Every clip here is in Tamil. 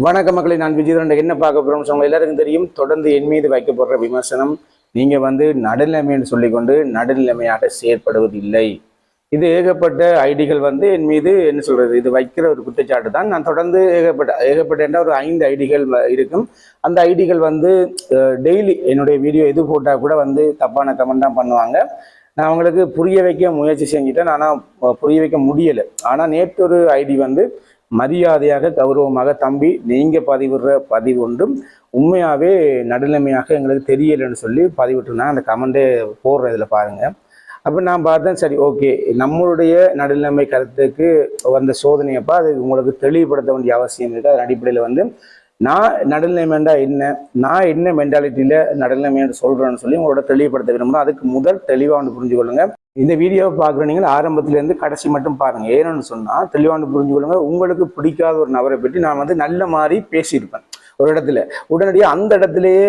வணக்க மக்களை நான் விஜயதண்ட என்ன பார்க்க போகிறோம்னு சொல்ல எல்லாருக்கும் தெரியும் தொடர்ந்து என் மீது வைக்கப்படுற விமர்சனம். நீங்க வந்து நடுநிலைமைன்னு சொல்லிக்கொண்டு நடுநிலைமையாக செயற்படுவதில்லை. இது ஏகப்பட்ட ஐடிகள் வந்து என் மீது என்ன சொல்றது இது வைக்கிற ஒரு குற்றச்சாட்டு தான். நான் தொடர்ந்து ஏகப்பட்ட ஏகப்பட்ட என்ற ஒரு ஐந்து ஐடிகள் இருக்கும். அந்த ஐடிகள் வந்து டெய்லி என்னுடைய வீடியோ எது போட்டால் கூட வந்து தப்பான கமெண்ட் தான் பண்ணுவாங்க. நான் அவங்களுக்கு புரிய வைக்க முயற்சி செஞ்சுட்டேன். ஆனால் புரிய வைக்க முடியலை. ஆனால் நேற்று ஒரு ஐடி வந்து மரியாதையாக கௌரவமாக தம்பி நீங்கள் பதிவிடுற பதிவு ஒன்றும் உண்மையாகவே நடுநிலைமையாக எங்களுக்கு தெரியலைன்னு சொல்லி பதிவிட்டுருந்தாங்க. அந்த கமெண்டே போடுற இதில் பாருங்கள் அப்போ நான் பார்த்தேன் சரி ஓகே. நம்மளுடைய நடுநிலைமை கருத்துக்கு வந்த சோதனையப்பா அது உங்களுக்கு தெளிவுபடுத்த வேண்டிய அவசியம் இருக்குது அதன் அடிப்படையில் வந்து நான் நடுநிலைமைண்டா என்ன? நான் என்ன மென்டாலிட்டியில் நடுநிலைமைன்னு சொல்கிறேன்னு சொல்லி உங்களோட தெளிவுபடுத்த விரும்புகிறேன் அதுக்கு முதல் தெளிவாக வந்து புரிஞ்சு கொள்ளுங்கள் இந்த வீடியோவை பார்க்குற நீங்கள் ஆரம்பத்துலேருந்து கடைசி மட்டும் பாருங்க. ஏன்னு சொன்னால் தெளிவான புரிஞ்சு கொள்ளுங்க. உங்களுக்கு பிடிக்காத ஒரு நபரை பற்றி நான் வந்து நல்ல மாதிரி பேசியிருப்பேன். ஒரு இடத்துல. உடனடியாக அந்த இடத்துலயே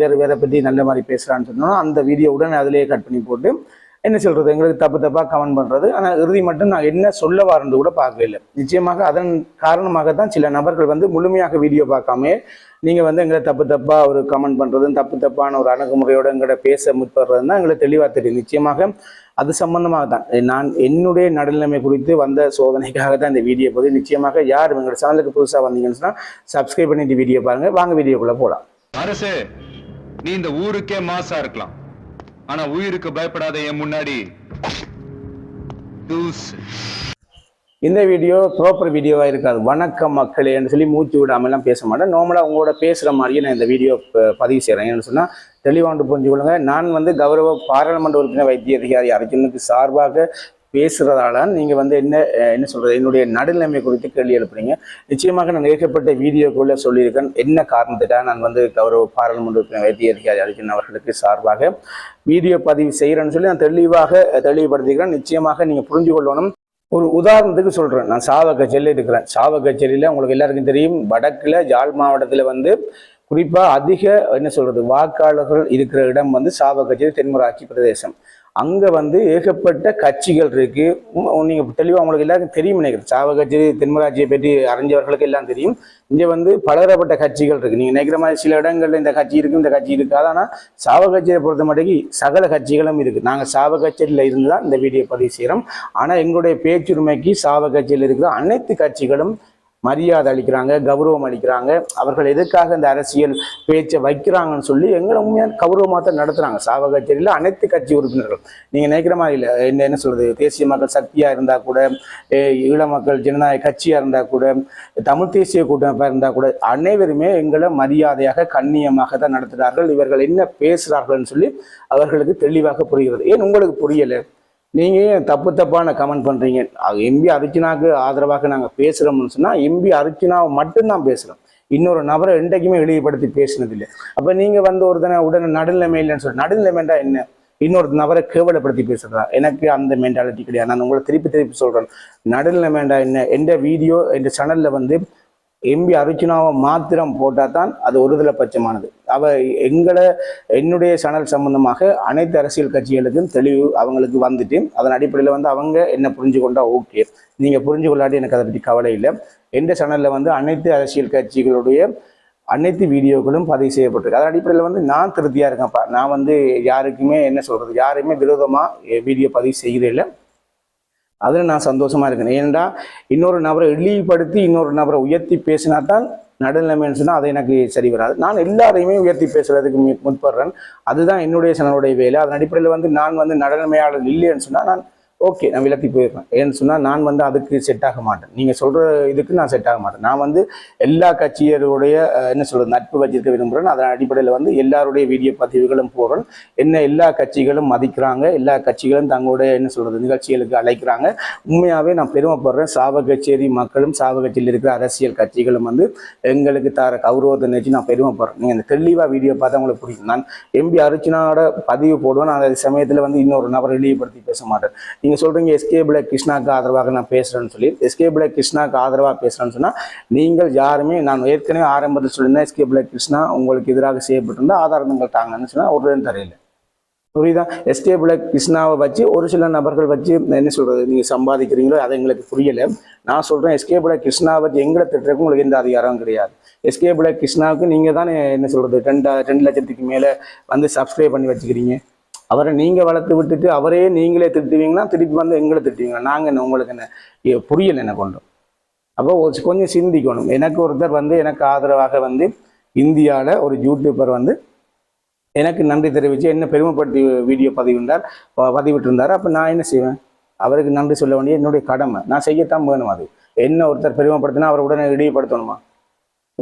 வேறு வேற வேற பற்றி நல்ல மாதிரி பேசுகிறான்னு சொன்னோன்னா அந்த வீடியோ உடனே அதிலேயே கட் பண்ணி போட்டு என்ன சொல்றது? எங்களுக்கு தப்பு தப்பா கமெண்ட் பண்றது. ஆனா இறுதி மட்டும் நான் என்ன சொல்ல வரேன்னு கூட பார்க்கவே இல்லை நிச்சயமாக அதன் காரணமாக தான் சில நபர்கள் வந்து முழுமையாக வீடியோ பார்க்காம நீங்க வந்து எங்களை தப்பு தப்பா ஒரு கமெண்ட் பண்றதும் தப்பு தப்பான ஒரு அணுகுமுறையோட எங்களை பேச முற்படுறதும் தான் எங்களுக்கு தெளிவா தெரியும். நிச்சயமாக அது சம்பந்தமாக தான் நான் என்னுடைய நடுநிலைமை குறித்து வந்த சோதனைக்காக தான் இந்த வீடியோ போது நிச்சயமாக யார் எங்களோட சேனலுக்கு புதுசா வந்தீங்கன்னு சொன்னா சப்ஸ்கிரைப் பண்ணிட்டு வீடியோ பாருங்க. வாங்க வீடியோக்குள்ள போலாம். அரசு நீ இந்த ஊருக்கே மாசா இருக்கலாம். ஆனா உயிருக்கு பயப்படாத என் முன்னாடி இந்த வீடியோ ப்ராப்பர் வீடியோவாக இருக்காது. வணக்கம் மக்களேன்னு சொல்லி மூச்சு விடாமலாம் பேச மாட்டேன். நார்மலாக உங்களோட பேசுகிற மாதிரியே நான் இந்த வீடியோ பதிவு செய்கிறேன் ஏன்னு சொன்னால் தெளிவாண்டு புரிஞ்சுக்கொள்ளுங்க. நான் வந்து கௌரவ பாராளுமன்ற உறுப்பினர் வைத்திய அதிகாரி அர்ஜுனுக்கு சார்பாக பேசுகிறதால நீங்கள் வந்து என்ன என்ன சொல்கிறது என்னுடைய நடுநிலைமை குறித்து கேள்வி எழுப்புறீங்க. நிச்சயமாக நான் ஏற்கப்பட்ட வீடியோக்குள்ளே சொல்லியிருக்கேன். என்ன காரணத்துக்காக நான் வந்து கௌரவ பாராளுமன்ற வைத்திய அதிகாரி அர்ஜுன் அவர்களுக்கு சார்பாக வீடியோ பதிவு செய்கிறேன்னு சொல்லி நான் தெளிவாக தெளிவுபடுத்திக்கிறேன் நிச்சயமாக நீங்கள் புரிஞ்சு கொள்ளணும். ஒரு உதாரணத்துக்கு சொல்கிறேன் நான் சாவகச்சேரியில் இருக்கிறேன். சாவகச்சேரியில் உங்களுக்கு எல்லாருக்கும் தெரியும். வடக்கில் ஜாழ் மாவட்டத்தில் வந்து குறிப்பாக அதிக என்ன சொல்கிறது வாக்காளர்கள் இருக்கிற இடம் வந்து சாவகச்சேரி தென்மராட்சி பிரதேசம். அங்கே வந்து ஏகப்பட்ட கட்சிகள் இருக்குது நீங்கள் தெளிவாக உங்களுக்கு எல்லாருக்கும் தெரியும் நினைக்கிறேன். சாவ கட்சி தென்மராட்சியை பற்றி அறிஞ்சவர்களுக்கு எல்லாம் தெரியும். இங்கே வந்து பலதரப்பட்ட கட்சிகள் இருக்குது நீங்கள் நினைக்கிற மாதிரி சில இடங்களில் இந்த கட்சி இருக்குது இந்த கட்சி இருக்காது ஆனால் சாவ கட்சியை பொறுத்த மட்டுக்கு சகல கட்சிகளும் இருக்குது நாங்கள் சாவ கட்சியில் இருந்து தான் இந்த வீடியோ பதிவு செய்கிறோம் ஆனால் எங்களுடைய பேச்சுரிமைக்கு சாவ கட்சியில் இருக்கிற அனைத்து கட்சிகளும் மரியாதை அளிக்கிறாங்க கௌரவம் அளிக்கிறாங்க. அவர்கள் எதுக்காக இந்த அரசியல் பேச்சை வைக்கிறாங்கன்னு சொல்லி எங்களை உண்மையான கௌரவமாக தான் நடத்துகிறாங்க சாவகச்சேரியில் அனைத்து கட்சி உறுப்பினர்கள் நீங்கள் நினைக்கிற மாதிரி இல்லை. என்ன என்ன சொல்கிறது தேசிய மக்கள் சக்தியாக இருந்தால் கூட ஈழ மக்கள் ஜனநாயக கட்சியாக இருந்தால் கூட தமிழ் தேசிய கூட்டமைப்பாக இருந்தால் கூட அனைவருமே எங்களை மரியாதையாக கண்ணியமாக தான் நடத்துகிறார்கள் இவர்கள் என்ன பேசுகிறார்கள்னு சொல்லி அவர்களுக்கு தெளிவாக புரிகிறது. ஏன் உங்களுக்கு புரியலை? நீங்கள் ஏன் தப்பு தப்பான கமெண்ட் பண்ணுறீங்க எம்பி அர்ச்சனாவுக்கு ஆதரவாக நாங்கள் பேசுகிறோம்னு சொன்னால் எம்பி அர்ச்சனாவை மட்டும்தான் பேசுகிறோம் இன்னொரு நபரை என்றைக்குமே இழிவுபடுத்தி பேசினதில்லை. அப்போ நீங்கள் வந்து ஒரு உடனே நடுநிலைமை இல்லைன்னு சொல்லி நடுநிலைமைண்டா என்ன? இன்னொரு நபரை கேவலப்படுத்தி பேசுகிறதா எனக்கு அந்த மென்டாலிட்டி கிடையாது. நான் உங்களை திருப்பி திருப்பி சொல்கிறேன் நடுநிலைமைண்டா என்ன? எந்த வீடியோ எந்த சேனலில் வந்து எம்பி அர்ஜுனாவை மாத்திரம் போட்டால் தான் அது ஒருதலை பட்சமானது. அவ எங்களை என்னுடைய சேனல் சம்பந்தமாக அனைத்து அரசியல் கட்சிகளுக்கும் தெளிவு அவங்களுக்கு வந்துட்டு அதன் அடிப்படையில் வந்து அவங்க என்ன புரிஞ்சு கொண்டா ஓகே. நீங்கள் புரிஞ்சு கொள்ளாட்டி எனக்கு அதை பற்றி கவலை இல்லை. எந்த சேனலில் வந்து அனைத்து அரசியல் கட்சிகளுடைய அனைத்து வீடியோக்களும் பதிவு செய்யப்பட்டிருக்கு. அதன் அடிப்படையில் வந்து நான் திருப்தியாக இருக்கேன்ப்பா. நான் வந்து யாருக்குமே என்ன சொல்கிறது யாரையுமே விரோதமாக வீடியோ பதிவு செய்கிறதில்லை அதில் நான் சந்தோஷமாக இருக்கேன். ஏனென்றா இன்னொரு நபரை இழிவுபடுத்தி இன்னொரு நபரை உயர்த்தி பேசினா தான் நடுநிலைமைன்னு சொன்னால் அது எனக்கு சரி வராது. நான் எல்லாரையுமே உயர்த்தி பேசுறதுக்கு முற்படுறேன். அதுதான் என்னுடைய சனனுடைய வேலை. அதன் அடிப்படையில் வந்து நான் வந்து நடுநிலைமையாளர் இல்லைன்னு சொன்னால் நான் ஓகே நான் விலக்கி போயிடுறேன். ஏன்னு சொன்னால் நான் வந்து அதுக்கு செட் ஆக மாட்டேன். நீங்கள் சொல்கிற இதுக்கு நான் செட் ஆக மாட்டேன். நான் வந்து எல்லா கட்சியருடைய என்ன சொல்கிறது நட்பு வச்சிருக்க விரும்புகிறேன் அதன் அடிப்படையில் வந்து எல்லாருடைய வீடியோ பதிவுகளும் போடுறேன். என்ன எல்லா கட்சிகளும் மதிக்கிறாங்க. எல்லா கட்சிகளும் தங்களுடைய என்ன சொல்கிறது நிகழ்ச்சிகளுக்கு அழைக்கிறாங்க. உண்மையாகவே நான் பெருமைப்படுறேன். சாவகச்சேரி மக்களும் சாவகச்சேரியில் இருக்கிற அரசியல் கட்சிகளும் வந்து எங்களுக்கு தர கௌரவத்தை நினச்சி நான் பெருமைப்படுறேன். நீங்கள் இந்த தெளிவாக வீடியோ பார்த்தா உங்களுக்கு பிடிக்கும் நான் எம்பி அர்ச்சனாவோட பதிவு போடுவேன். நான் அந்த சமயத்தில் வந்து இன்னொரு நபரை இழிவுபடுத்தி பேச மாட்டேன். நீங்கள் சொல்கிறீங்க எஸ்கே பிளாக் கிருஷ்ணாக்கு ஆதரவாக நான் பேசுகிறேன்னு சொல்லி. எஸ்கே பிளாக் கிருஷ்ணாக்கு ஆதரவாக பேசுகிறேன்னு சொன்னால் நீங்கள் யாருமே நான் ஏற்கனவே ஆரம்பத்தில் சொல்லியிருந்தேன் எஸ்கே பிளாக் கிருஷ்ணா உங்களுக்கு எதிராக செய்யப்பட்டிருந்தா ஆதாரங்கள் தாங்கன்னு சொன்னால் ஒரு தெரியல. புரியுதா? எஸ்கேபிள் கிருஷ்ணாவை வச்சு ஒரு சில நபர்கள் வச்சு என்ன சொல்கிறது நீங்கள் சம்பாதிக்கிறீங்களோ அது எங்களுக்கு புரியலை. நான் சொல்றேன் எஸ்கேபிள் கிருஷ்ணாவை வச்சு எங்களை திட்டுறதுக்கு உங்களுக்கு எந்த அதிகாரமும் கிடையாது. எஸ்கேபிள் கிருஷ்ணாவுக்கு நீங்கள் தானே என்ன சொல்கிறது ரெண்டு ரெண்டு லட்சத்துக்கு மேலே வந்து சப்ஸ்கிரைப் பண்ணி வச்சுக்கிறீங்க. அவரை நீங்கள் வளர்த்து விட்டுட்டு அவரே நீங்களே திட்டுவீங்கன்னா திருப்பி வந்து எங்களை திட்டுவீங்களா? நாங்கள் என்ன உங்களுக்கு என்ன புரியலை புரியல என்ன கொண்டு? அப்போ கொஞ்சம் சிந்திக்கணும். எனக்கு ஒருத்தர் வந்து எனக்கு ஆதரவாக வந்து இந்தியாவில் ஒரு யூடியூபர் வந்து எனக்கு நன்றி தெரிவித்து என்ன பெருமைப்படுத்தி வீடியோ பதிவிட்டார் ப- பதிவிட்டிருந்தார். அப்போ நான் என்ன செய்வேன்? அவருக்கு நன்றி சொல்ல வேண்டிய என்னுடைய கடமை. நான் செய்யத்தான் வேணும் அது. என்ன ஒருத்தர் பெருமைப்படுத்தினா அவரை உடனே இழிவுபடுத்தணுமா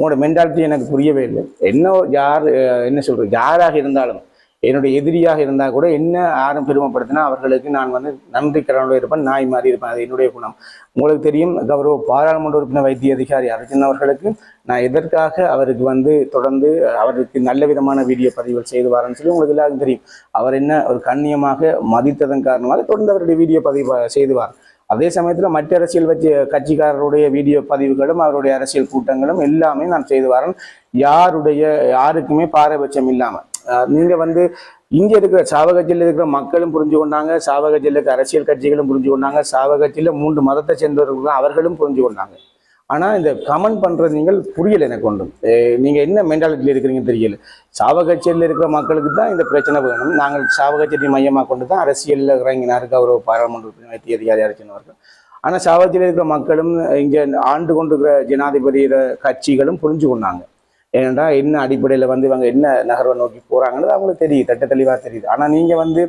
உங்களோட மென்டாலிட்டி எனக்கு புரியவே இல்லை. என்ன யார் என்ன சொல்கிறது யாராக இருந்தாலும் என்னுடைய எதிரியாக இருந்தால் கூட என்ன யாரும் பெருமைப்படுத்தினா அவர்களுக்கு நான் வந்து நன்றி கடனோடு இருப்பேன் நாய் மாதிரி இருப்பேன். அது என்னுடைய குணம். உங்களுக்கு தெரியும் கௌரவ பாராளுமன்ற உறுப்பினர் வைத்திய அதிகாரி அர்ஜுன் அவர்களுக்கு நான் எதற்காக அவருக்கு வந்து தொடர்ந்து அவருக்கு நல்ல விதமான வீடியோ பதிவுகள் செய்து வரேன்னு சொல்லி உங்களுக்கு எல்லாருக்கும் தெரியும். அவர் என்ன ஒரு கண்ணியமாக மதித்ததன் காரணமாக தொடர்ந்து அவருடைய வீடியோ பதிவு செய்து வார். அதே சமயத்தில் மற்ற அரசியல் வச்சு கட்சிக்காரருடைய வீடியோ பதிவுகளும் அவருடைய அரசியல் கூட்டங்களும் எல்லாமே நான் செய்து வரேன். யாருடைய யாருக்குமே பாரபட்சம் இல்லாமல் நீங்கள் வந்து இங்கே இருக்கிற சாவகத்தில் இருக்கிற மக்களும் புரிஞ்சு கொண்டாங்க சாவகத்தில் இருக்கிற அரசியல் கட்சிகளும் புரிஞ்சு கொண்டாங்க சாவகத்தில் மூன்று மதத்தை சேர்ந்தவர்கள் அவர்களும் புரிஞ்சு கொண்டாங்க. ஆனால் இந்த கமெண்ட் பண்ணுறது நீங்கள் புரியல எனக்கு ஒன்றும். நீங்கள் என்ன மென்டாலிட்டியில் இருக்கிறீங்கன்னு தெரியல. சாவகட்சியில் இருக்கிற மக்களுக்கு தான் இந்த பிரச்சனை வேணும். நாங்கள் சாவகட்சியை மையமாக கொண்டு தான் அரசியலில் இறங்கினார் கௌரவ பாராளுமன்ற உறுப்பினர் வைத்திய அதிகாரி அரசினவர்கள் ஆனால் சாவகட்சியில் இருக்கிற மக்களும் இங்கே ஆண்டு கொண்டிருக்கிற ஜனாதிபதியோட கட்சிகளும் புரிஞ்சு கொண்டாங்க. ஏனென்றால் என்ன அடிப்படையில் வந்து இவங்க என்ன நகர்வை நோக்கி போகிறாங்கன்னு அவங்களுக்கு தெரியுது தட்ட தெளிவாக தெரியுது. ஆனால் நீங்கள் வந்து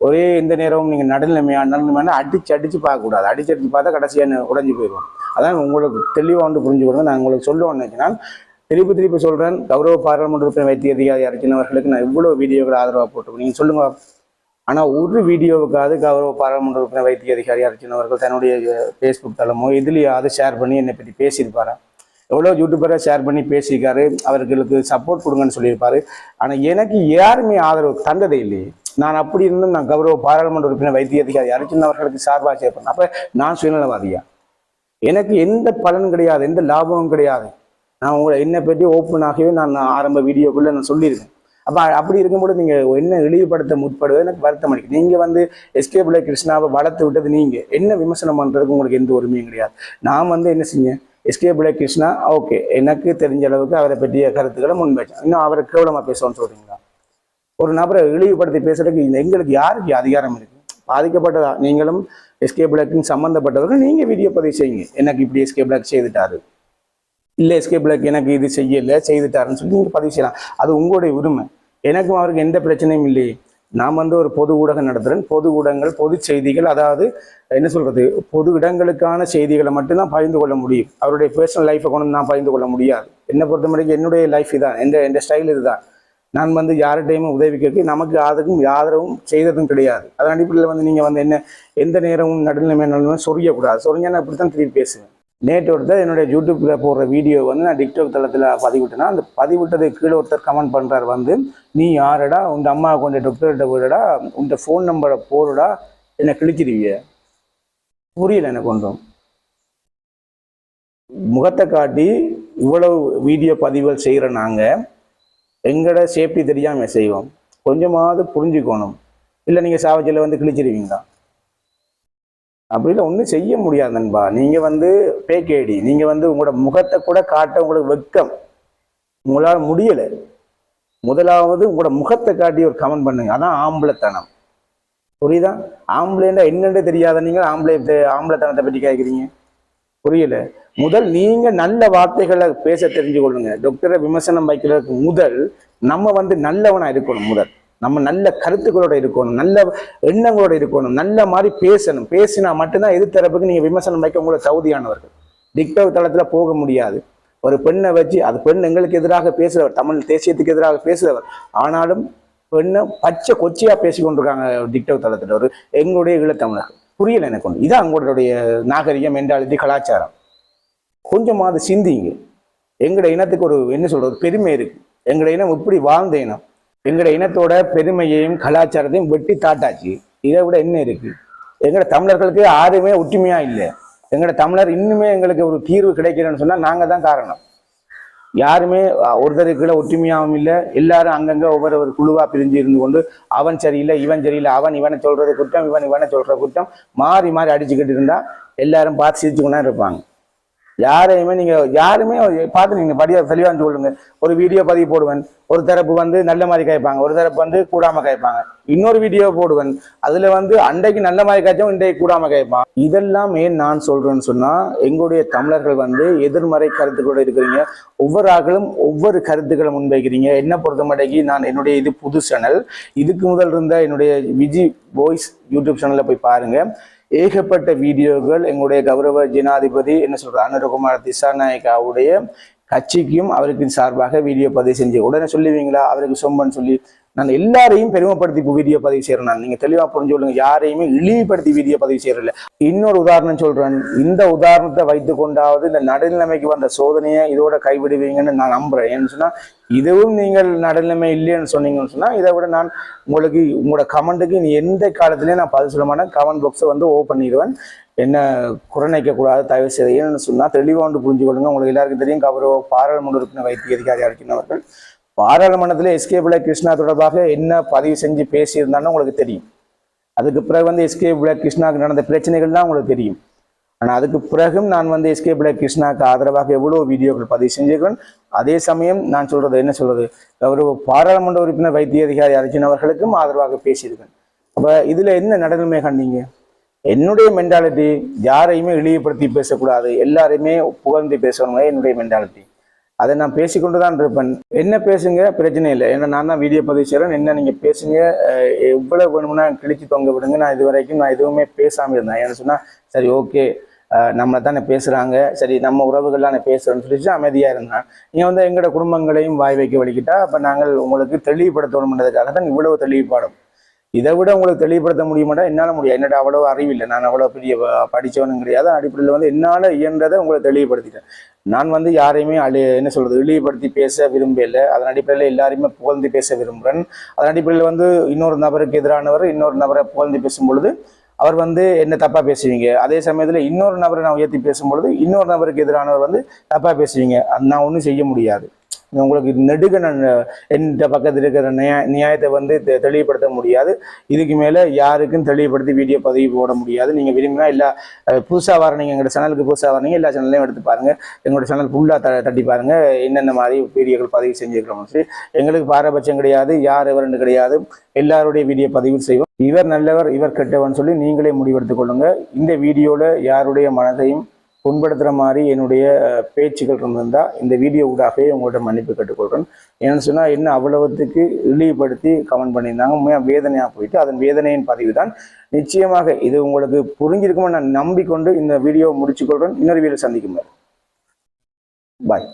ஒரே எந்த நேரமும் நீங்கள் நடுநிலைமையா நடுநிலைமையான அடிச்சு அடிச்சு பார்க்கக்கூடாது. அடிச்சு அடித்து பார்த்தா கடைசியாக உடஞ்சி போயிடுவோம் அதான் உங்களுக்கு தெளிவாக வந்து புரிஞ்சுக்கணும். நான் உங்களுக்கு சொல்லுவோம் நினைச்சினா திருப்பி திருப்பி சொல்கிறேன் கௌரவ பாராளுமன்ற உறுப்பினர் வைத்திய அதிகாரி அர்ஜுனவர்களுக்கு நான் இவ்வளோ வீடியோக்கள் ஆதரவாக போட்டு நீங்கள் சொல்லுங்க. ஆனால் ஒரு வீடியோவுக்காவது கௌரவ பாராளுமன்ற உறுப்பினர் வைத்திய அதிகாரி அர்ஜுன் தன்னுடைய ஃபேஸ்புக் தளமோ இதுலேயாவது ஷேர் பண்ணி என்னை பற்றி பேசியிருப்பாரா? எவ்வளோ யூடியூபரை ஷேர் பண்ணி பேசியிருக்காரு அவர்களுக்கு சப்போர்ட் கொடுங்கன்னு சொல்லியிருப்பாரு. ஆனால் எனக்கு யாருமே ஆதரவு தந்ததே இல்லையே. நான் அப்படி இருந்தும் நான் கௌரவ பாராளுமன்ற உறுப்பினர் வைத்திய அதிகாரி அர்ஜுன் அவர்களுக்கு சார்பாக சேர்ப்பேன் அப்போ நான் சுயநலவாதியா? எனக்கு எந்த பலனும் கிடையாது எந்த லாபமும் கிடையாது. நான் உங்களை என்னை பற்றி ஓப்பனாகவே நான் ஆரம்ப வீடியோக்குள்ளே நான் சொல்லியிருக்கேன். அப்போ அப்படி இருக்கும்போது நீங்கள் என்ன இழிவுபடுத்த முற்படுவது? எனக்கு வருத்தம் அளிக்கும் நீங்கள் வந்து எஸ்கே பிள்ளை கிருஷ்ணாவை வளர்த்து விட்டது நீங்கள் என்ன விமர்சனம் பண்ணுறதுக்கு உங்களுக்கு எந்த உரிமையும் கிடையாது. நான் வந்து என்ன செஞ்சேன்? எஸ்கே பிள்ளை கிருஷ்ணா ஓகே. எனக்கு தெரிஞ்ச அளவுக்கு அவரை பற்றிய கருத்துக்களை முன்வைச்சேன். இன்னும் அவரை கேவலமாக பேசணும்னு சொல்கிறீங்களா ஒரு நபரை இழிவுபடுத்தி பேசுறதுக்கு எங்களுக்கு யாருக்கு அதிகாரம் இருக்கு? பாதிக்கப்பட்டதா? நீங்களும் எஸ்கே பிளாக்கும் சம்மந்தப்பட்டவர்கள் நீங்க வீடியோ பதிவு செய்யுங்க. எனக்கு இப்படி எஸ்கே பிளாக் செய்துட்டாரு. இல்லை எஸ்கே பிளாக் எனக்கு இது செய்யலை செய்துட்டாருன்னு சொல்லி நீங்க பதிவு செய்யலாம். அது உங்களுடைய உரிமை. எனக்கும் அவருக்கு எந்த பிரச்சனையும் இல்லையே. நான் வந்து ஒரு பொது ஊடகம் நடத்துகிறேன் பொது ஊடகங்கள் பொது செய்திகள் அதாவது என்ன சொல்கிறது பொது இடங்களுக்கான செய்திகளை மட்டும்தான் பகிர்ந்து கொள்ள முடியும். அவருடைய பர்சனல் லைஃப்பை கொண்டு வந்து நான் பகிர்ந்து கொள்ள முடியாது. என்னை பொறுத்த வரைக்கும் என்னுடைய லைஃப் இதான். எந்த எந்த ஸ்டைல் இதுதான். நான் வந்து யார்கிட்டையுமே உதவி கேட்க நமக்கு அதுக்கும் ஆதரவும் செய்ததும் கிடையாது. அதன் அடிப்படையில் வந்து நீங்கள் வந்து என்ன எந்த நேரமும் நடுநிலைமை நடுநிலைமை சொரியக்கூடாது சொரிஞ்சா நான் இப்படி தான் திருப்பி பேசுவேன். நேற்று ஒருத்தர் என்னுடைய யூடியூப்பில் போடுற வீடியோ வந்து நான் டிக்டாக் தளத்தில் பதிவிட்டேன்னா அந்த பதிவிட்டது கீழே ஒருத்தர் கமெண்ட் பண்ணுறார் வந்து நீ யாரடா? உங்கள் அம்மா கொண்ட டாக்டர்கிட்ட போயிடா உங்கள் ஃபோன் நம்பரை போடுடா. என்னை கிழிச்சிருவிய புரியல எனக்கு ஒன்றும். முகத்தை காட்டி இவ்வளவு வீடியோ பதிவுகள் செய்கிற நாங்கள் எங்களோட சேஃப்டி தெரியாமல் செய்வோம். கொஞ்சமாவது புரிஞ்சுக்கணும். இல்லை நீங்கள் சாவச்சியில் வந்து கிழிச்சிருவீங்களா? அப்படி இல்லை ஒன்றும் செய்ய முடியாது நண்பா. நீங்கள் வந்து பேக்கேடி நீங்கள் வந்து உங்களோட முகத்தை கூட காட்ட உங்களுக்கு வெக்கம். உங்களால் முடியலை. முதலாவது உங்களோட முகத்தை காட்டி ஒரு கமெண்ட் பண்ணுங்க. அதான் ஆம்பளைத்தனம். புரியுதா? ஆம்பளைண்டா என்னென்று தெரியாத நீங்கள் ஆம்பளை ஆம்பளைத்தனத்தை பற்றி கேட்குறீங்க புரியல? முதல் நீங்க நல்ல வார்த்தைகளை பேச தெரிஞ்சு கொள்ளுங்க டாக்டரை விமர்சனம் வைக்கிறதுக்கு முதல் நம்ம வந்து நல்லவனா இருக்கணும் முதல். நம்ம நல்ல கருத்துக்களோட இருக்கணும் நல்ல எண்ணங்களோட இருக்கணும் நல்ல மாதிரி பேசணும். பேசினா மட்டும்தான் எதிர்த்தரப்புக்கு நீங்க விமர்சனம் வைக்க உங்களோட தகுதியானவர்கள். டிக்டாக் தளத்துல போக முடியாது. ஒரு பெண்ணை வச்சு அது பெண் எங்களுக்கு எதிராக பேசுறவர் தமிழ் தேசியத்துக்கு எதிராக பேசுகிறவர் ஆனாலும் பெண்ணை பச்சை கொச்சையா பேசி கொண்டிருக்காங்க டிக்டாக் தளத்துல ஒரு எங்களுடைய ஈழத்தமிழர் புரியல எனக்கு ஒன்று இதான் உங்களுடைய நாகரிகம் மென்டாலிட்டி கலாச்சாரம். கொஞ்சமாவது சிந்திங்க எங்களோட இனத்துக்கு ஒரு என்ன சொல்றது பெருமை இருக்கு. எங்களோட இனம் இப்படி வாழ்ந்த இனம்? எங்களோட இனத்தோட பெருமையையும் கலாச்சாரத்தையும் வெட்டி தாட்டாச்சு. இதை விட என்ன இருக்கு? எங்களோட தமிழர்களுக்கு யாருமே ஒற்றுமையா இல்லை. எங்களோட தமிழர் இன்னுமே எங்களுக்கு ஒரு தீர்வு கிடைக்கலன்னு சொன்னா நாங்க தான் காரணம். யாருமே ஒருத்தருக்குள்ள ஒற்றுமையாகவும் இல்லை. எல்லாரும் அங்கங்க ஒவ்வொரு ஒரு குழுவா பிரிஞ்சு இருந்து கொண்டு அவன் சரியில்லை இவன் சரியில்லை அவன் இவனை சொல்றது குற்றம் இவன் இவனை சொல்ற குற்றம் மாறி மாறி அடிச்சுக்கிட்டு இருந்தா எல்லாரும் பார்த்து சிரிச்சுக்கொண்டா இருப்பாங்க. யாரையுமே நீங்க யாருமே பார்த்து நீங்க படியா தெளிவா சொல்லுங்க. ஒரு வீடியோ பதிவு போடுவேன். ஒரு தரப்பு வந்து நல்ல மாதிரி கேட்பாங்க. ஒரு தரப்பு வந்து கூடாம கேட்பாங்க. இன்னொரு வீடியோ போடுவேன். அதுல வந்து அன்றைக்கு நல்ல மாதிரி காய்ச்சும் இன்றைக்கு கூடாம கேட்பான். இதெல்லாம் ஏன் நான் சொல்றேன்னு சொன்னா எங்களுடைய தமிழர்கள் வந்து எதிர்மறை கருத்துக்களோட இருக்கிறீங்க. ஒவ்வொரு ஆக்களும் ஒவ்வொரு கருத்துக்களை முன்வைக்கிறீங்க. என்ன பொறுத்த நான் என்னுடைய இது புது சேனல் இதுக்கு முதல் இருந்த என்னுடைய விஜி வாய்ஸ் யூடியூப் சேனல்ல போய் பாருங்க. ஏகப்பட்ட வீடியோக்கள் எங்களுடைய கௌரவ ஜனாதிபதி என்ன சொல்ற அனுரகுமார் திசாநாயக்காவுடைய கட்சிக்கும் அவருக்கு சார்பாக வீடியோ பதிவு செஞ்சு உடனே சொல்லுவீங்களா? அவருக்கு சொம்பன் சொல்லி நான் எல்லாரையும் பெருமைப்படுத்தி வீடியோ பதிவு செய்யறேன் நான். நீங்க தெளிவா புரிஞ்சு கொள்ளுங்க. யாரையுமே இழிவுபடுத்தி வீடியோ பதிவு செய்யறதில்ல இன்னொரு உதாரணம் சொல்றேன். இந்த உதாரணத்தை வைத்து கொண்டாவது இந்த நடுநிலைமைக்கு வந்த சோதனையை இதோட கைவிடுவீங்கன்னு நான் நம்புறேன். ஏன்னு சொன்னா இதுவும் நீங்கள் நடுநிலைமை இல்லைன்னு சொன்னீங்கன்னு சொன்னா இதை விட நான் உங்களுக்கு உங்களோட கமெண்ட்டுக்கு நீ எந்த காலத்துலேயும் நான் பதில் சொல்ல மாட்டேன். கமெண்ட் பாக்ஸை வந்து ஓப்பன் பண்ணிடுவேன். என்ன குறைநிக்க கூடாது தயவு செய்து ஏன்னு சொன்னா தெளிவா ஒன்று புரிஞ்சு கொள்ளுங்க. உங்களுக்கு எல்லாருக்கும் தெரியும் கௌரவ பாராளுமன்ற உறுப்பினர் வைத்திய அதிகாரியாக இருக்கின்றவர்கள் பாராளுமன்றத்தில் எஸ்கே பிள்ளை கிருஷ்ணா தொடர்பாக என்ன பதிவு செஞ்சு பேசியிருந்தாலும் உங்களுக்கு தெரியும். அதுக்கு பிறகு வந்து எஸ்கே பிள்ளை கிருஷ்ணாவுக்கு நடந்த பிரச்சனைகள்லாம் உங்களுக்கு தெரியும். ஆனால் அதுக்கு பிறகும் நான் வந்து எஸ்கே பிள்ளை கிருஷ்ணாவுக்கு ஆதரவாக எவ்வளோ வீடியோக்கள் பதிவு செஞ்சிருக்கிறேன். அதே சமயம் நான் சொல்றது என்ன சொல்றது? கௌரவ பாராளுமன்ற உறுப்பினர் வைத்திய அதிகாரி அர்ஜுன் அவர்களுக்கும் ஆதரவாக பேசியிருக்கேன். அப்போ இதில் என்ன நடுநிலைமை கண்டீங்க என்னுடைய மென்டாலிட்டி யாரையுமே இழிவுபடுத்தி பேசக்கூடாது. எல்லாரையுமே புகழ்ந்து பேசணுங்க என்னுடைய மென்டாலிட்டி அதை நான் பேசிக்கொண்டு தான் இருப்பேன். என்ன பேசுங்க? பிரச்சனை இல்லை. ஏன்னா நான் தான் வீடியோ பதிவு செய்கிறேன் என்ன நீங்கள் பேசுங்க எவ்வளோ வேணும்னா கிழிச்சு தொங்க விடுங்க. நான் இது வரைக்கும் நான் எதுவுமே பேசாமல் இருந்தேன். ஏன்னு சொன்னால் சரி ஓகே. நம்மளை தானே பேசுகிறாங்க சரி நம்ம உறவுகள் தானே பேசுகிறோன்னு சொல்லிட்டு அமைதியாக இருந்தேன். நீங்கள் வந்து எங்களோட குடும்பங்களையும் வாய் வைக்க வலிக்கிட்டா அப்போ நாங்கள் உங்களுக்கு தெளிவுபடுத்தணுன்றதுக்காக தான் இவ்வளவு தெளிவுபாடும் இதை விட உங்களுக்கு தெளிவுபடுத்த முடியுமாட்டா என்னால் முடியும் என்னோட அவ்வளோ அறிவில்லை. நான் அவ்வளோ பெரிய படித்தவனும் படிச்சவனும் கிடையாது. அடிப்படையில் வந்து என்னால் இயன்றதை உங்களை தெளிவுபடுத்திட்டேன். நான் வந்து யாரையுமே அழி என்ன சொல்கிறது இழிவுபடுத்தி பேச விரும்பலை அதன் அடிப்படையில் எல்லாரையுமே புகழ்ந்து பேச விரும்புகிறேன் அதன் அடிப்படையில் வந்து இன்னொரு நபருக்கு எதிரானவர் இன்னொரு நபரை புகழ்ந்து பேசும் பொழுது அவர் வந்து என்ன தப்பாக பேசுவீங்க? அதே சமயத்தில் இன்னொரு நபரை நான் உயர்த்தி பேசும்பொழுது இன்னொரு நபருக்கு எதிரானவர் வந்து தப்பாக பேசுவீங்க. அது நான் ஒன்றும் செய்ய முடியாது. உங்களுக்கு நெடுக நான் எந்த பக்கத்தில் இருக்கிற நியா நியாயத்தை வந்து தெ- தெளிவுபடுத்த முடியாது. இதுக்கு மேலே யாருக்கும் தெளிவுபடுத்தி வீடியோ பதிவு போட முடியாது. நீங்கள் விரும்பினா எல்லா புதுசாக வரணிங்க எங்களோட சேனலுக்கு புதுசாக வரீங்க எல்லா சேனல்லையும் எடுத்து பாருங்கள் எங்களோட சேனல் ஃபுல்லாக த தட்டி பாருங்கள் என்னென்ன மாதிரி வீடியோக்கள் பதிவு செஞ்சுருக்கிறோம் சரி எங்களுக்கு பாரபட்சம் கிடையாது யார் எவருன்னு கிடையாது. எல்லாருடைய வீடியோ பதிவு செய்வோம். இவர் நல்லவர் இவர் கெட்டவன் சொல்லி நீங்களே முடிவெடுத்துக் கொள்ளுங்கள் இந்த வீடியோவில் யாருடைய மனதையும் புண்படுத்துகிற மாதிரி என்னுடைய பேச்சுகள் பேச்சுக்கள் இந்த வீடியோ ஊடாகவே உங்கள்கிட்ட மன்னிப்பு கேட்டுக்கொள்கிறேன் என்னென்னு சொன்னால் என்ன அவ்வளவுத்துக்கு இழிவுபடுத்தி கமெண்ட் பண்ணியிருந்தாங்க. உண்மையாக வேதனையாக போயிட்டு அதன் வேதனையின் பதிவு தான். நிச்சயமாக இது உங்களுக்கு புரிஞ்சிருக்குமோ நான் நம்பிக்கொண்டு இந்த வீடியோவை முடிச்சுக்கொள்கிறேன் இன்னொரு வீடியோ சந்திக்கும் பாய்